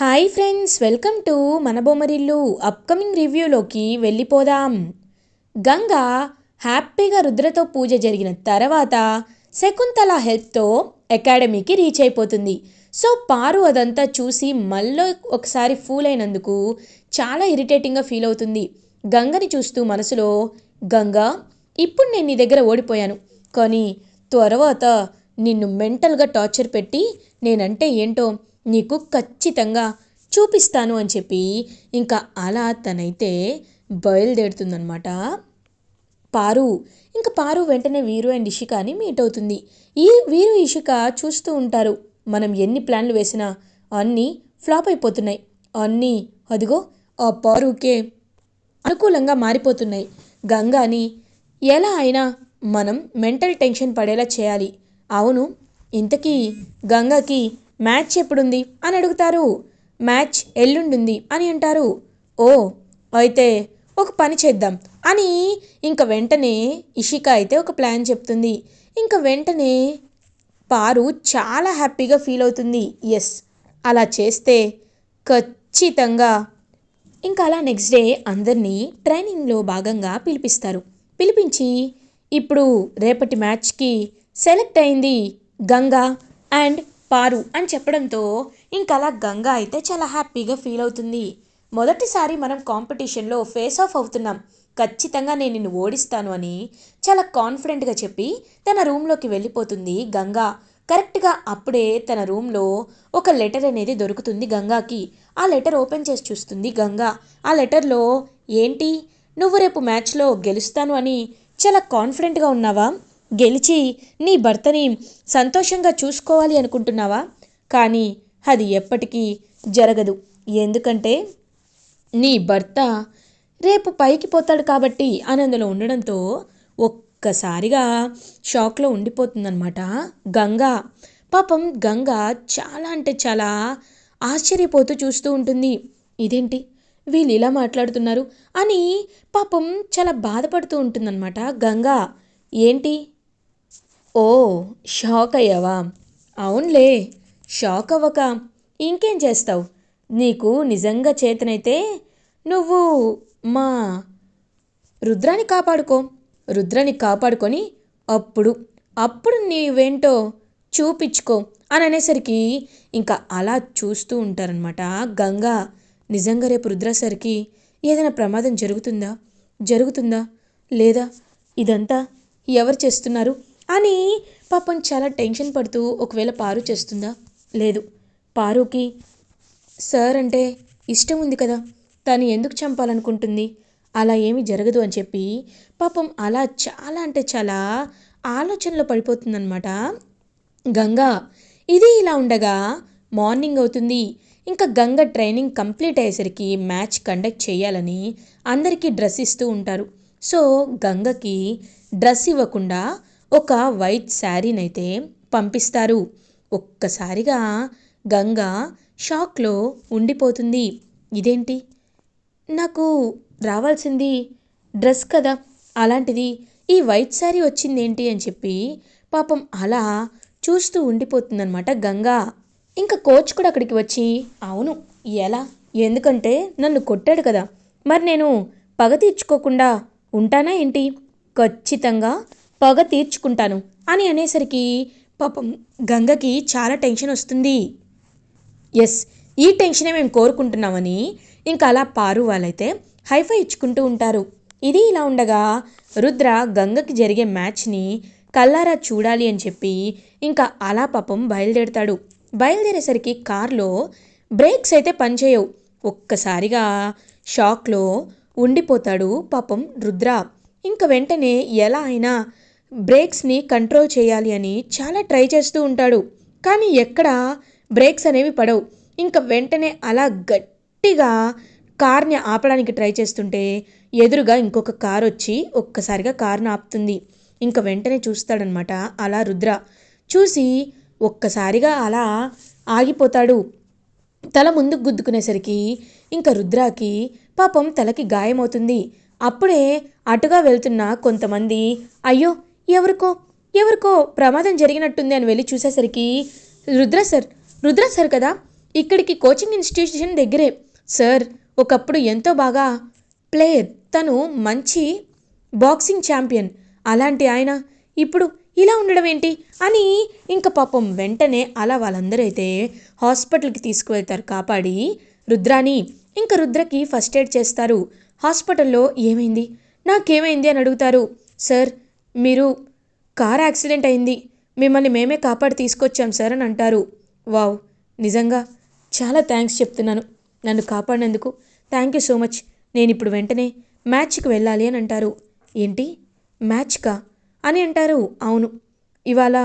Hi friends welcome to మన Bommarillu upcoming రివ్యూలోకి వెళ్ళిపోదాం. గంగ హ్యాపీగా రుద్రతో పూజ జరిగిన తర్వాత శకుంతల హెల్ప్తో అకాడమీకి రీచ్ అయిపోతుంది. సో పారు అదంతా చూసి మళ్ళీ ఒకసారి ఫూల్ అయినందుకు చాలా ఇరిటేటింగ్గా ఫీల్ అవుతుంది. గంగని చూస్తూ మనసులో గంగ ఇప్పుడు నేను నీ దగ్గర ఓడిపోయాను. కానీ తర్వాత నిన్ను మెంటల్గా టార్చర్ పెట్టి నేనంటే ఏంటో నీకు ఖచ్చితంగా చూపిస్తాను అని చెప్పి ఇంకా అలా తనైతే బయలుదేరుతుందనమాట పారు ఇంకా పారు వెంటనే వీరు అండ్ ఇషికాని మీట్ అవుతుంది. ఈ వీరు ఇషిక చూస్తూ ఉంటారు మనం ఎన్ని ప్లాన్లు వేసినా అన్నీ ఫ్లాప్ అయిపోతున్నాయి. అన్నీ అదిగో ఆ పారుకే అనుకూలంగా మారిపోతున్నాయి. గంగాని ఎలా అయినా మనం మెంటల్ టెన్షన్ పడేలా చేయాలి. అవును ఇంతకీ గంగకి మ్యాచ్ ఎప్పుడుంది అని అడుగుతారు. మ్యాచ్ ఎల్లుండుంది అని అంటారు. ఓ అయితే ఒక పని చేద్దాం అని ఇంక వెంటనే ఇషిక అయితే ఒక ప్లాన్ చెప్తుంది. ఇంక వెంటనే పారు చాలా హ్యాపీగా ఫీల్ అవుతుంది. ఎస్ అలా చేస్తే ఖచ్చితంగా ఇంకా అలా నెక్స్ట్ డే అందరినీ ట్రైనింగ్లో భాగంగా పిలిపిస్తారు. పిలిపించి ఇప్పుడు రేపటి మ్యాచ్కి సెలెక్ట్ అయింది గంగా అండ్ పారు అని చెప్పడంతో ఇంకలా అలా గంగా అయితే చాలా హ్యాపీగా ఫీల్ అవుతుంది. మొదటిసారి మనం కాంపిటీషన్లో ఫేస్ ఆఫ్ అవుతున్నాం. ఖచ్చితంగా నేను నిన్ను ఓడిస్తాను అని చాలా కాన్ఫిడెంట్గా చెప్పి తన రూమ్లోకి వెళ్ళిపోతుంది గంగా. కరెక్ట్గా అప్పుడే తన రూమ్లో ఒక లెటర్ అనేది దొరుకుతుంది గంగాకి. ఆ లెటర్ ఓపెన్ చేసి చూస్తుంది గంగా. ఆ లెటర్లో ఏంటి? నువ్వు రేపు మ్యాచ్లో గెలుస్తాను అని చాలా కాన్ఫిడెంట్గా ఉన్నావా? గెలిచి నీ భర్తని సంతోషంగా చూసుకోవాలి అనుకుంటున్నావా? కానీ అది ఎప్పటికీ జరగదు. ఎందుకంటే నీ భర్త రేపు పైకి పోతాడు కాబట్టి అని అందులో ఉండడంతో ఒక్కసారిగా షాక్లో ఉండిపోతుందన్నమాట. గంగా పాపం గంగ చాలా అంటే చాలా ఆశ్చర్యపోతూ చూస్తూ ఉంటుంది. ఇదేంటి? వీళ్ళు ఇలా మాట్లాడుతున్నారు అని పాపం చాలా బాధపడుతూ ఉంటుందన్నమాట గంగా. ఏంటి? ఓ షాక్ అయ్యావా అవునులే షాక్ అవ్వక ఇంకేం చేస్తావు? నీకు నిజంగా చేతనైతే నువ్వు మా రుద్రాన్ని కాపాడుకో. రుద్రాన్ని కాపాడుకొని అప్పుడు అప్పుడు నీవేంటో చూపించుకో అని అనేసరికి ఇంకా అలా చూస్తూ ఉంటారనమాట గంగా నిజంగా రేపు రుద్రసరికి ఏదైనా ప్రమాదం జరుగుతుందా? జరుగుతుందా? లేదా? ఇదంతా ఎవరు చేస్తున్నారు? అని పాపం చాలా టెన్షన్ పడుతూ ఒకవేళ పారు చేస్తుందా? లేదు. పారుకి సార్ అంటే ఇష్టం ఉంది కదా తను ఎందుకు చంపాలనుకుంటుంది? అలా ఏమీ జరగదు అని చెప్పి పాపం అలా చాలా అంటే చాలా ఆలోచనలో పడిపోతుందన్నమాట. గంగా ఇది ఇలా ఉండగా మార్నింగ్ అవుతుంది. ఇంకా గంగ ట్రైనింగ్ కంప్లీట్ అయ్యేసరికి మ్యాచ్ కండక్ట్ చేయాలని అందరికీ డ్రెస్ ఇస్తూ ఉంటారు. సో గంగకి డ్రెస్ ఇవ్వకుండా ఒక వైట్ శారీనైతే పంపిస్తారు. ఒక్కసారిగా గంగ షాక్లో ఉండిపోతుంది. ఇదేంటి? నాకు రావాల్సింది డ్రెస్ కదా. అలాంటిది ఈ వైట్ శారీ వచ్చింది ఏంటి అని చెప్పి పాపం అలా చూస్తూ ఉండిపోతుందన్నమాట గంగా. ఇంకా కోచ్ కూడా అక్కడికి వచ్చి అవును ఎలా? ఎందుకంటే నన్ను కొట్టాడు కదా. మరి నేను పగ తీర్చుకోకుండా ఉంటానా ఏంటి? ఖచ్చితంగా పగ తీర్చుకుంటాను అని అనేసరికి పాపం గంగకి చాలా టెన్షన్ వస్తుంది. ఎస్ ఈ టెన్షనే మేము కోరుకుంటున్నామని ఇంకా అలా పారు వాళ్ళైతే హైఫై ఇచ్చుకుంటూ ఉంటారు. ఇది ఇలా ఉండగా రుద్ర గంగకి జరిగే మ్యాచ్ని కల్లారా చూడాలి అని చెప్పి ఇంకా అలా పాపం బయలుదేరుతాడు. బయలుదేరేసరికి కార్లో బ్రేక్స్ అయితే పనిచేయవు. ఒక్కసారిగా షాక్లో ఉండిపోతాడు పాపం రుద్ర. ఇంక వెంటనే ఎలా అయినా బ్రేక్స్ని కంట్రోల్ చేయాలి అని చాలా ట్రై చేస్తూ ఉంటాడు. కానీ ఎక్కడ బ్రేక్స్ అనేవి పడవు. ఇంకా వెంటనే అలా గట్టిగా కార్ని ఆపడానికి ట్రై చేస్తుంటే ఎదురుగా ఇంకొక కార్ వచ్చి ఒక్కసారిగా కార్ను ఆపుతుంది. ఇంకా వెంటనే చూస్తాడనమాట అలా రుద్ర. చూసి ఒక్కసారిగా అలా ఆగిపోతాడు. తల ముందుకు గుద్దుకునేసరికి ఇంకా రుద్రాకి పాపం తలకి గాయమవుతుంది. అప్పుడే అటుగా వెళ్తున్న కొంతమంది అయ్యో ఎవరికో? ఎవరికో ప్రమాదం జరిగినట్టుంది అని వెళ్ళి చూసేసరికి రుద్ర సార్ రుద్ర సార్ కదా? ఇక్కడికి కోచింగ్ ఇన్స్టిట్యూషన్ దగ్గరే. సార్ ఒకప్పుడు ఎంతో బాగా ప్లేయర్ తను మంచి బాక్సింగ్ ఛాంపియన్. అలాంటి ఆయన ఇప్పుడు ఇలా ఉండడం ఏంటి? అని ఇంకా పాపం వెంటనే అలా వాళ్ళందరూ అయితే హాస్పిటల్కి తీసుకువెళ్తారు. కాపాడి రుద్రాని ఇంకా రుద్రకి ఫస్ట్ ఎయిడ్ చేస్తారు. హాస్పిటల్లో ఏమైంది? నాకేమైంది అని అడుగుతారు. సార్ మీరు కార్ యాక్సిడెంట్ అయింది మిమ్మల్ని మేమే కాపాడి తీసుకొచ్చాం సార్ అని అంటారు. వావ్ నిజంగా చాలా థ్యాంక్స్ చెప్తున్నాను. నన్ను కాపాడినందుకు థ్యాంక్ యూ సో మచ్. నేను ఇప్పుడు వెంటనే మ్యాచ్కి వెళ్ళాలి అని అంటారు. ఏంటి? మ్యాచ్కా? అని అంటారు. అవును. ఇవాళ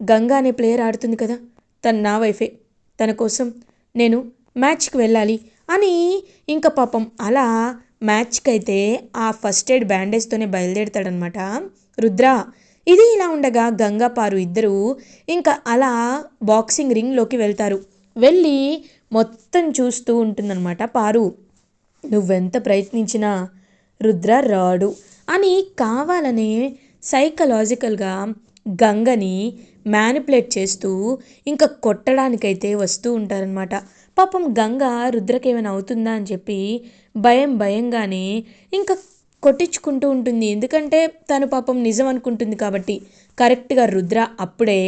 గంగా అనే ప్లేయర్ ఆడుతుంది కదా తను నా వైఫే. తన కోసం నేను మ్యాచ్కి వెళ్ళాలి అని ఇంకా పాపం అలా మ్యాచ్కి అయితే ఆ ఫస్ట్ ఎయిడ్ బ్యాండేజ్తోనే బయలుదేరుతాడనమాట రుద్ర ఇది ఇలా ఉండగా గంగా పారు ఇద్దరు ఇంకా అలా బాక్సింగ్ రింగ్లోకి వెళ్తారు. వెళ్ళి మొత్తం చూస్తూ ఉంటుందన్నమాట పారు. నువ్వెంత ప్రయత్నించినా రుద్ర రాడు అని కావాలనే సైకలాజికల్గా గంగని మ్యానిపులేట్ చేస్తూ ఇంకా కొట్టడానికైతే వస్తూ ఉంటారనమాట పాపం గంగ రుద్రకి ఏమైనా అవుతుందా అని చెప్పి భయం భయంగానే ఇంకా కొట్టించుకుంటూ ఉంటుంది. ఎందుకంటే తను పాపం నిజం అనుకుంటుంది కాబట్టి. కరెక్ట్గా రుద్ర అప్పుడే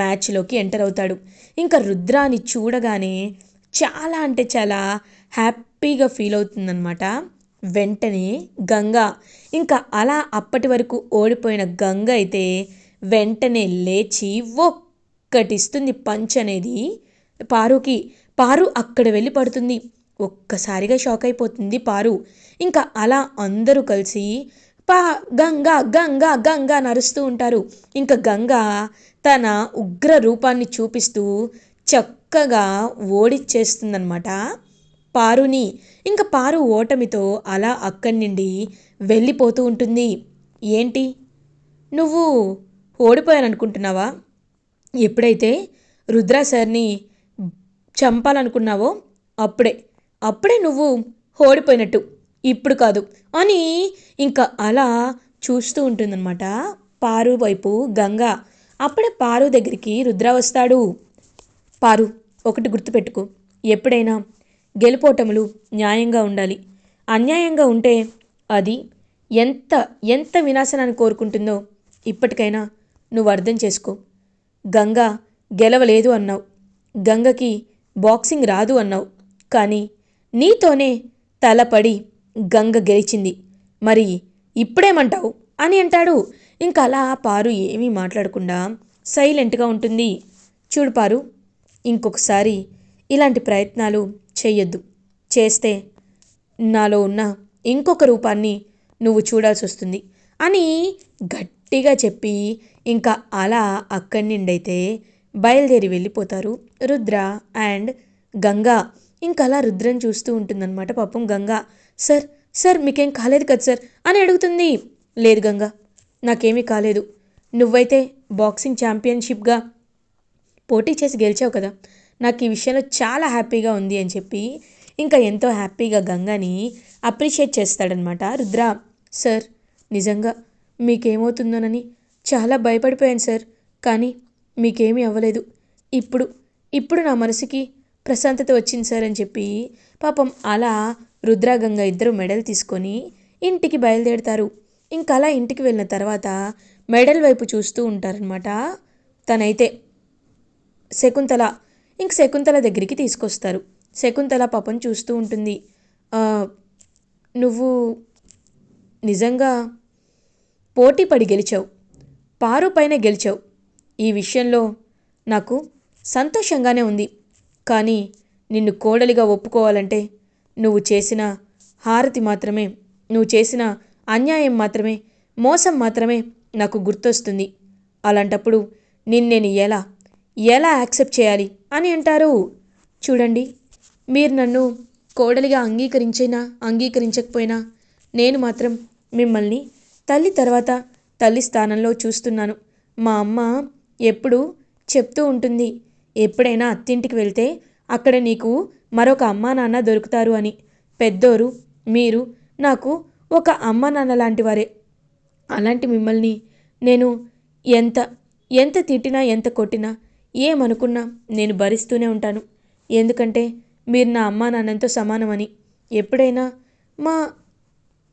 మ్యాచ్లోకి ఎంటర్ అవుతాడు. ఇంకా రుద్రాని చూడగానే చాలా అంటే చాలా హ్యాపీగా ఫీల్ అవుతుందన్నమాట. వెంటనే గంగ. ఇంకా అలా అప్పటి వరకు ఓడిపోయిన గంగ అయితే వెంటనే లేచి ఒక్కటిస్తుంది పంచ్ అనేది పారుకి. పారు అక్కడ వెళ్ళి పడుతుంది. ఒక్కసారిగా షాక్ అయిపోతుంది పారు. ఇంకా అలా అందరూ కలిసి పా గంగా గంగా గంగా నరుస్తూ ఉంటారు. ఇంకా గంగా తన ఉగ్ర రూపాన్ని చూపిస్తూ చక్కగా ఓడిచ్చేస్తుందన్నమాట పారుని. ఇంకా పారు ఓటమితో అలా అక్కడి నుండి వెళ్ళిపోతూ ఉంటుంది. ఏంటి? నువ్వు ఓడిపోయాననుకుంటున్నావా? ఎప్పుడైతే రుద్రా సార్ని చంపాలనుకున్నావో అప్పుడే. అప్పుడే నువ్వు ఓడిపోయినట్టు. ఇప్పుడు కాదు. అని ఇంకా అలా చూస్తూ ఉంటుందన్నమాట. పారు వైపు గంగ. అప్పుడే పారు దగ్గరికి రుద్ర వస్తాడు. పారు ఒకటి గుర్తుపెట్టుకో. ఎప్పుడైనా గెలుపోటములు న్యాయంగా ఉండాలి. అన్యాయంగా ఉంటే అది ఎంత ఎంత వినాశనాన్ని కోరుకుంటుందో ఇప్పటికైనా నువ్వు అర్థం చేసుకో. గంగ గెలవలేదు అన్నావు. గంగకి బాక్సింగ్ రాదు అన్నావు. కానీ నీతోనే తలపడి గంగ గెలిచింది. మరి ఇప్పుడేమంటావు? అని అంటాడు. ఇంకా అలా పారు ఏమీ మాట్లాడకుండా సైలెంట్గా ఉంటుంది. చూడు పారు ఇంకొకసారి ఇలాంటి ప్రయత్నాలు చేయొద్దు చేస్తే నాలో ఉన్న ఇంకొక రూపాన్ని నువ్వు చూడాల్సి వస్తుంది అని గట్టిగా చెప్పి ఇంకా అలా అక్కడి నుండి అయితే బయలుదేరి వెళ్ళిపోతారు రుద్ర అండ్ గంగా. ఇంకా అలా రుద్రని చూస్తూ ఉంటుందన్నమాట. పాపం గంగా సార్ సార్ మీకేం కాలేదు కదా సార్? అని అడుగుతుంది. లేదు గంగా నాకేమీ కాలేదు. నువ్వైతే బాక్సింగ్ ఛాంపియన్షిప్గా పోటీ చేసి గెలిచావు కదా. నాకు ఈ విషయంలో చాలా హ్యాపీగా ఉంది అని చెప్పి ఇంకా ఎంతో హ్యాపీగా గంగాని అప్రిషియేట్ చేస్తాడనమాట రుద్ర సార్ నిజంగా మీకేమవుతుందోనని చాలా భయపడిపోయాను సార్. కానీ మీకేమీ అవ్వలేదు. ఇప్పుడు ఇప్పుడు నా మనసుకి ప్రశాంతత వచ్చింది సార్ అని చెప్పి పాపం అలా రుద్రాగంగ ఇద్దరు మెడల్ తీసుకొని ఇంటికి బయలుదేరుతారు. ఇంకా అలా ఇంటికి వెళ్ళిన తర్వాత మెడల్ వైపు చూస్తూ ఉంటారనమాట తనైతే. శకుంతల ఇంక శకుంతల దగ్గరికి తీసుకొస్తారు. శకుంతల పాపం చూస్తూ ఉంటుంది. నువ్వు నిజంగా పోటీ పడి గెలిచావు పారు పైన గెలిచావు. ఈ విషయంలో నాకు సంతోషంగానే ఉంది. కానీ నిన్ను కోడలిగా ఒప్పుకోవాలంటే నువ్వు చేసిన హారతి మాత్రమే నువ్వు చేసిన అన్యాయం మాత్రమే మోసం మాత్రమే నాకు గుర్తొస్తుంది. అలాంటప్పుడు నిన్నేను ఎలా ఎలా యాక్సెప్ట్ చేయాలి అని అంటారు? చూడండి మీరు నన్ను కోడలిగా అంగీకరించినా అంగీకరించకపోయినా నేను మాత్రం మిమ్మల్ని తల్లి తర్వాత తల్లి స్థానంలో చూస్తున్నాను. మా అమ్మ ఎప్పుడూ చెప్తూ ఉంటుంది ఎప్పుడైనా అత్తింటికి వెళ్తే అక్కడ నీకు మరొక అమ్మా నాన్న దొరుకుతారు అని. పెద్దోరు మీరు నాకు ఒక అమ్మ నాన్న లాంటి వారే. అలాంటి మిమ్మల్ని నేను ఎంత ఎంత తిట్టినా ఎంత కొట్టినా ఏమనుకున్నా నేను భరిస్తూనే ఉంటాను. ఎందుకంటే మీరు నా అమ్మా నాన్నంతో సమానమని. ఎప్పుడైనా మా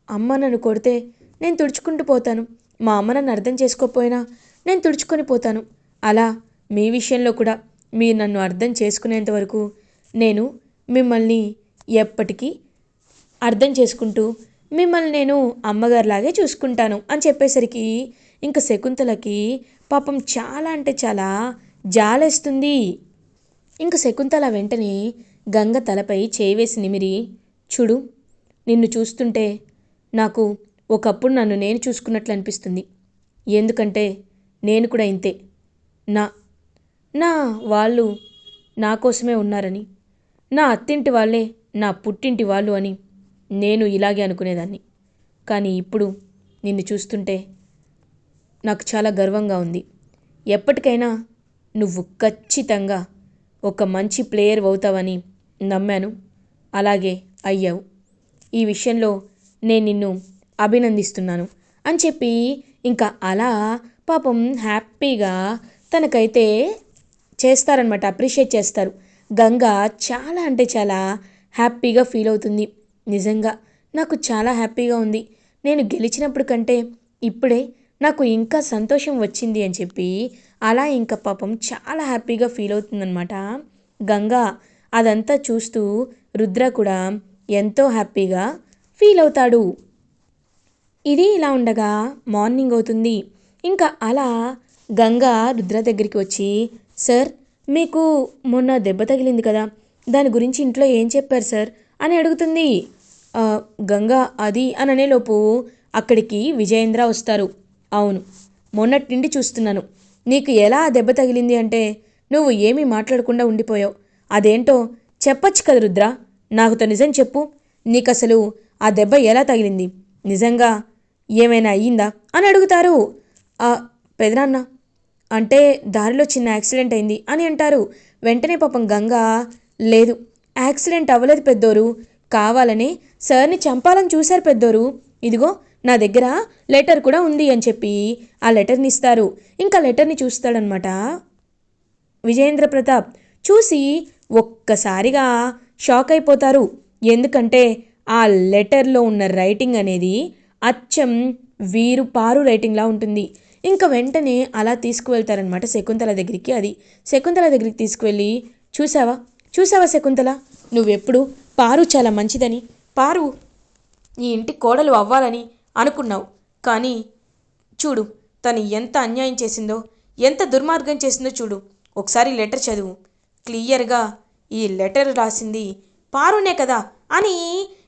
అమ్మ నన్ను కొడితే నేను తుడుచుకుంటూ పోతాను. మా అమ్మ నన్ను అర్థం చేసుకోకపోయినా నేను తుడుచుకొని పోతాను. అలా మీ విషయంలో కూడా మీరు నన్ను అర్థం చేసుకునేంత వరకు నేను మిమ్మల్ని ఎప్పటికీ అర్థం చేసుకుంటూ మిమ్మల్ని నేను అమ్మగారిలాగే చూసుకుంటాను అని చెప్పేసరికి ఇంక శకుంతలకి పాపం చాలా అంటే చాలా జాలేస్తుంది. ఇంక శకుంతల వెంటనే గంగ తలపై చేవేసి నిమిరి చూడు నిన్ను చూస్తుంటే నాకు ఒకప్పుడు నన్ను నేను చూసుకున్నట్లు అనిపిస్తుంది. ఎందుకంటే నేను కూడా ఇంతే. నా నా వాళ్ళు నా కోసమే ఉన్నారని. నా అత్తింటి వాళ్ళే నా పుట్టింటి వాళ్ళు అని నేను ఇలాగే అనుకునేదాన్ని. కానీ ఇప్పుడు నిన్ను చూస్తుంటే నాకు చాలా గర్వంగా ఉంది. ఎప్పటికైనా నువ్వు ఖచ్చితంగా ఒక మంచి ప్లేయర్ అవుతావని నమ్మాను. అలాగే అయ్యావు. ఈ విషయంలో నేను నిన్ను అభినందిస్తున్నాను అని చెప్పి ఇంకా అలా పాపం హ్యాపీగా తనకైతే చేస్తారనమాట అప్రిషియేట్ చేస్తారు. గంగ చాలా అంటే చాలా హ్యాపీగా ఫీల్ అవుతుంది. నిజంగా నాకు చాలా హ్యాపీగా ఉంది. నేను గెలిచినప్పుడు కంటే ఇప్పుడే నాకు ఇంకా సంతోషం వచ్చింది అని చెప్పి అలా ఇంకా పాపం చాలా హ్యాపీగా ఫీల్ అవుతుందనమాట గంగా అదంతా చూస్తూ రుద్ర కూడా ఎంతో హ్యాపీగా ఫీల్ అవుతాడు. ఇది ఇలా ఉండగా మార్నింగ్ అవుతుంది. ఇంకా అలా గంగా రుద్ర దగ్గరికి వచ్చి సార్ మీకు మొన్న దెబ్బ తగిలింది కదా దాని గురించి ఇంట్లో ఏం చెప్పారు సార్? అని అడుగుతుంది. గంగా అది అని అనేలోపు అక్కడికి విజయేంద్ర వస్తారు. అవును మొన్నటి నుండి చూస్తున్నాను. నీకు ఎలా దెబ్బ తగిలింది అంటే నువ్వు ఏమీ మాట్లాడకుండా ఉండిపోయావు. అదేంటో చెప్పచ్చు కదా రుద్ర నాకుతో నిజం చెప్పు. నీకు అసలు ఆ దెబ్బ ఎలా తగిలింది? నిజంగా ఏమైనా అయ్యిందా? అని అడుగుతారు. పెదనాన్న అంటే దారిలో చిన్న యాక్సిడెంట్ అయింది అని అంటారు. వెంటనే పాపం గంగ లేదు యాక్సిడెంట్ అవ్వలేదు పెద్దోరు కావాలని సార్ని చంపాలని చూశారు పెద్దోరు. ఇదిగో నా దగ్గర లెటర్ కూడా ఉంది అని చెప్పి ఆ లెటర్ని ఇస్తారు. ఇంకా లెటర్ని చూస్తాడనమాట విజయేంద్ర ప్రతాప్ చూసి ఒక్కసారిగా షాక్ అయిపోతారు. ఎందుకంటే ఆ లెటర్లో ఉన్న రైటింగ్ అనేది అచ్చం వీరు పారు రైటింగ్లా ఉంటుంది. ఇంకా వెంటనే అలా తీసుకువెళ్తారనమాట శకుంతల దగ్గరికి. అది శకుంతల దగ్గరికి తీసుకువెళ్ళి చూసావా చూసావా శకుంతల? నువ్వెప్పుడు? పారు చాలా మంచిదని. పారు ఈ ఇంటి కోడలు అవ్వాలని అనుకున్నావు. కానీ చూడు తను ఎంత అన్యాయం చేసిందో ఎంత దుర్మార్గం చేసిందో చూడు. ఒకసారి లెటర్ చదువు. క్లియర్గా ఈ లెటర్ రాసింది పారునే కదా అని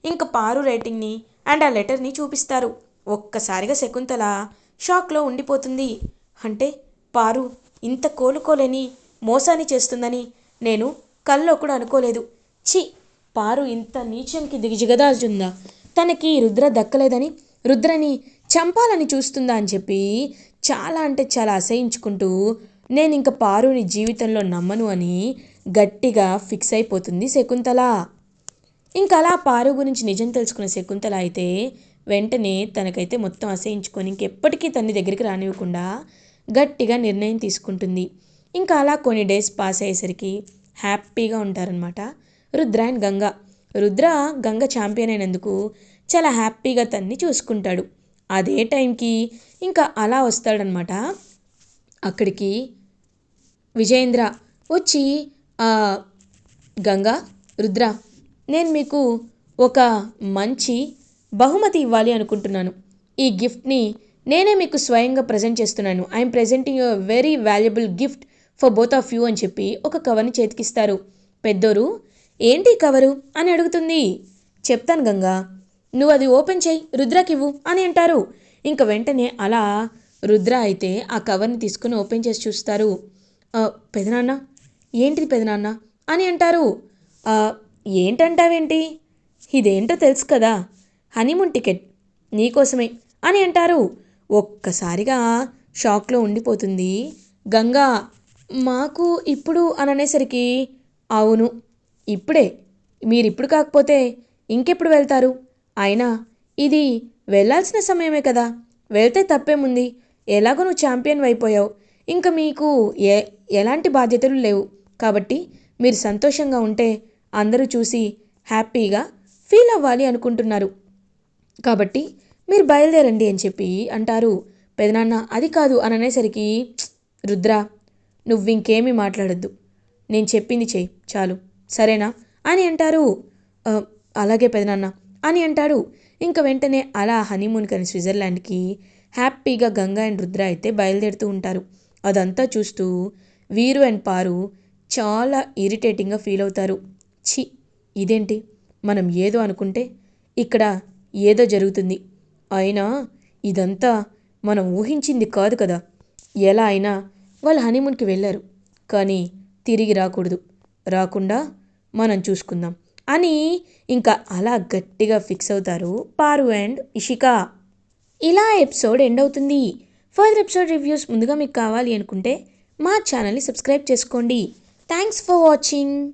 ఇంక పారు రైటింగ్ని అండ్ ఆ లెటర్ని చూపిస్తారు. ఒక్కసారిగా శకుంతల షాక్లో ఉండిపోతుంది. అంటే పారు ఇంత కోలుకోలేని మోసాన్ని చేస్తుందని నేను కల్లో కూడా అనుకోలేదు. ఛీ పారు ఇంత నీచంకి దిగజగదాల్చుందా తనకి రుద్ర దక్కలేదని రుద్రని చంపాలని చూస్తుందా అని చెప్పి చాలా అంటే చాలా అసహించుకుంటూ నేను ఇంక పారుని జీవితంలో నమ్మను అని గట్టిగా ఫిక్స్ అయిపోతుంది శకుంతల. ఇంకా అలా పారు గురించి నిజం తెలుసుకున్న శకుంతల అయితే వెంటనే తనకైతే మొత్తం అసహించుకొని ఇంకెప్పటికీ తన దగ్గరికి రానివ్వకుండా గట్టిగా నిర్ణయం తీసుకుంటుంది. ఇంకా అలా కొన్ని డేస్ పాస్ అయ్యేసరికి హ్యాపీగా ఉంటారనమాట రుద్ర అండ్ గంగ. రుద్ర గంగ ఛాంపియన్ అయినందుకు చాలా హ్యాపీగా తన్ని చూసుకుంటాడు. అదే టైంకి ఇంకా అలా వస్తాడనమాట అక్కడికి విజయేంద్ర వచ్చి గంగా రుద్ర నేను మీకు ఒక మంచి బహుమతి ఇవ్వాలి అనుకుంటున్నాను. ఈ గిఫ్ట్ని నేనే మీకు స్వయంగా ప్రజెంట్ చేస్తున్నాను. I'm presenting a very valuable gift for both of you అని చెప్పి ఒక కవర్ని చేతికిస్తారు. పెద్దోరు ఏంటి కవరు అని అడుగుతుంది. చెప్తాను గంగా నువ్వు అది ఓపెన్ చేయి రుద్రకివ్వు అని అంటారు. ఇంక వెంటనే అలా రుద్ర అయితే ఆ కవర్ని తీసుకుని ఓపెన్ చేసి చూస్తారు. పెదనాన్న ఏంటిది పెదనాన్న? అని అంటారు. ఏంటంటావేంటి? ఇదేంటో తెలుసు కదా. హనీమూన్ టికెట్ నీకోసమే అని అంటారు. ఒక్కసారిగా షాక్లో ఉండిపోతుంది. గంగా మాకు ఇప్పుడు అని అనేసరికి అవును ఇప్పుడే. మీరిప్పుడు కాకపోతే ఇంకెప్పుడు వెళ్తారు? అయినా ఇది వెళ్ళాల్సిన సమయమే కదా. వెళ్తే తప్పేముంది? ఎలాగో నువ్వు ఛాంపియన్ అయిపోయావు ఇంకా మీకు ఏ ఎలాంటి బాధ్యతలు లేవు. కాబట్టి మీరు సంతోషంగా ఉంటే అందరూ చూసి హ్యాపీగా ఫీల్ అవ్వాలి అనుకుంటున్నారు. కాబట్టి మీరు బయలుదేరండి అని చెప్పి అంటారు. పెదనాన్న అది కాదు అని అనేసరికి రుద్ర నువ్వు ఇంకేమీ మాట్లాడొద్దు. నేను చెప్పింది చెయ్యి చాలు. సరేనా? అని అంటారు. అలాగే పెదనాన్న అని అంటాడు. ఇంకా వెంటనే అలా హనీమూన్ కానీ స్విట్జర్లాండ్కి హ్యాపీగా గంగా అండ్ రుద్ర అయితే బయలుదేరుతూ ఉంటారు. అదంతా చూస్తూ వీరు అండ్ పారు చాలా ఇరిటేటింగ్గా ఫీల్ అవుతారు. ఛీ ఇదేంటి? మనం ఏదో అనుకుంటే ఇక్కడ ఏదో జరుగుతుంది. అయినా ఇదంతా మనం ఊహించింది కాదు కదా. ఎలా అయినా వాళ్ళు హనీమూన్కి వెళ్ళారు. కానీ తిరిగి రాకూడదు. రాకుండా మనం చూసుకుందాం. అని ఇంకా అలా గట్టిగా ఫిక్స్ అవుతారు పారు అండ్ ఇషికా. ఇలా ఎపిసోడ్ ఎండ్ అవుతుంది. ఫర్దర్ ఎపిసోడ్ రివ్యూస్ ముందుగా మీకు కావాలి అనుకుంటే మా ఛానల్ని సబ్స్క్రైబ్ చేసుకోండి. Thanks for watching.